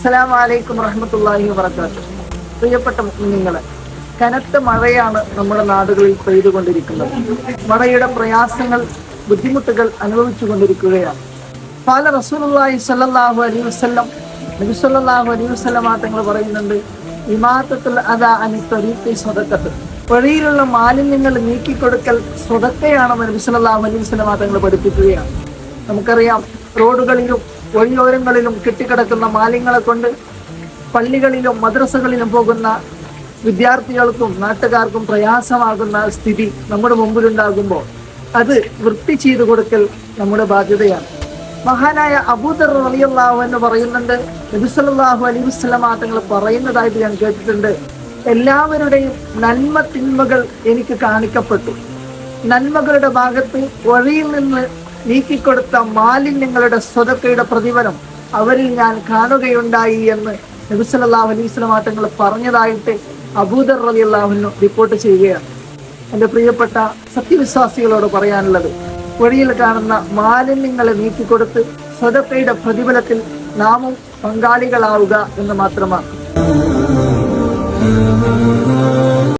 അസ്സലാമു അലൈക്കും വറഹമത്തല്ലാഹി വബറകാതുഹു. പ്രിയപ്പെട്ട നിങ്ങൾ കനത്ത മഴയാണ് നമ്മുടെ നാടുകളിൽ പെയ്തുകൊണ്ടിരിക്കുന്നത്. മഴയുടെ പ്രയാസങ്ങൾ ബുദ്ധിമുട്ടുകൾ അനുഭവിച്ചു കൊണ്ടിരിക്കുകയാണ് പല റസൂലുള്ളാഹി സ്വല്ലല്ലാഹു അലൈഹി വസല്ലം നബി സല്ലല്ലാഹു അലൈഹി വസല്ലം തങ്ങൾ പറയുന്നുണ്ട് ഇമാത്തത്തിൽ അതാ അനി തൊരീത്തി സ്വതക്കത്ത് വഴിയിലുള്ള മാലിന്യങ്ങൾ നീക്കിക്കൊടുക്കൽ സ്വതക്കയാണെന്ന് നബി സല്ലല്ലാഹു അലൈഹി വസല്ലം തങ്ങൾ പഠിപ്പിക്കുകയാണ്. നമുക്കറിയാം റോഡുകളിലും വഴിയോരങ്ങളിലും കെട്ടിക്കിടക്കുന്ന മാലിന്യങ്ങളെ കൊണ്ട് പള്ളികളിലും മദ്രസകളിലും പോകുന്ന വിദ്യാർത്ഥികൾക്കും നാട്ടുകാർക്കും പ്രയാസമാകുന്ന സ്ഥിതി നമ്മുടെ മുമ്പിലുണ്ടാകുമ്പോൾ അത് വൃത്തി ചെയ്തു കൊടുക്കൽ നമ്മുടെ ബാധ്യതയാണ്. മഹാനായ അബൂദർ റളിയല്ലാഹു എന്ന് പറയുന്നുണ്ട് നബിസലാഹു അലൈഹി വസ്ലം തങ്ങൾ പറയുന്നതായിട്ട് ഞാൻ കേട്ടിട്ടുണ്ട്. എല്ലാവരുടെയും നന്മ തിന്മകൾ എനിക്ക് കാണിക്കപ്പെട്ടു. നന്മകളുടെ ഭാഗത്ത് വഴിയിൽ നിന്ന് നീക്കിക്കൊടുത്ത മാലിന്യങ്ങളുടെ സ്വതക്കയുടെ പ്രതിഫലം അവരിൽ ഞാൻ കാണുകയുണ്ടായി എന്ന് അലൈഹി സ്വലമാറ്റങ്ങൾ പറഞ്ഞതായിട്ട് അബൂദർ റലി അള്ളാഹുവിന് റിപ്പോർട്ട് ചെയ്യുകയാണ്. എന്റെ പ്രിയപ്പെട്ട സത്യവിശ്വാസികളോട് പറയാനുള്ളത് വഴിയിൽ കാണുന്ന മാലിന്യങ്ങളെ നീക്കിക്കൊടുത്ത് സ്വതക്കയുടെ പ്രതിഫലത്തിൽ നാമും പങ്കാളികളാവുക എന്ന് മാത്രമാണ്.